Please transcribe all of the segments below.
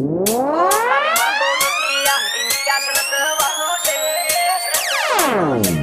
Oh. Mm -hmm.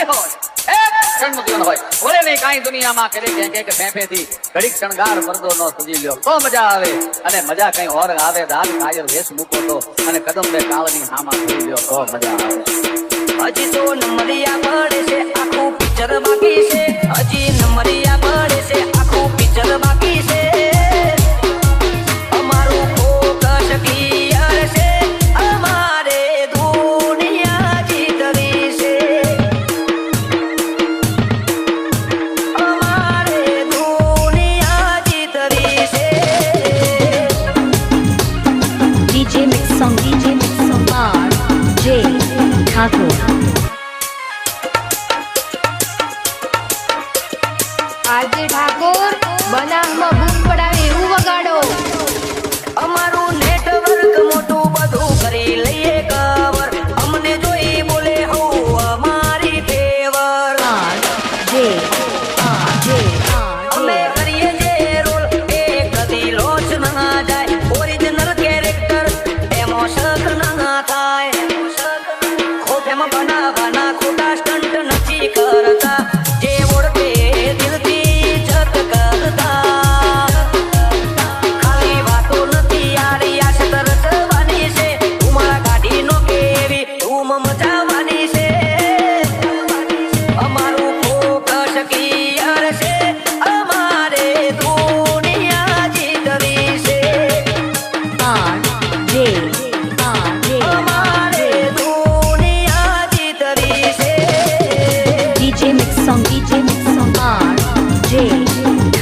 ઠંડી નો સુજી લ્યો તો મજા આવે અને મજા કઈ ઓર આવે દાલ કાયર અને કદમ બે કાળની હામાં લ્યો તો મજા આવે હજી તો નમરિયા સંગીત સંભાળ જે ઠાકોર આજે ઠાકોર બનાવમાં ભૂખ પડાવે એવું વગાડો.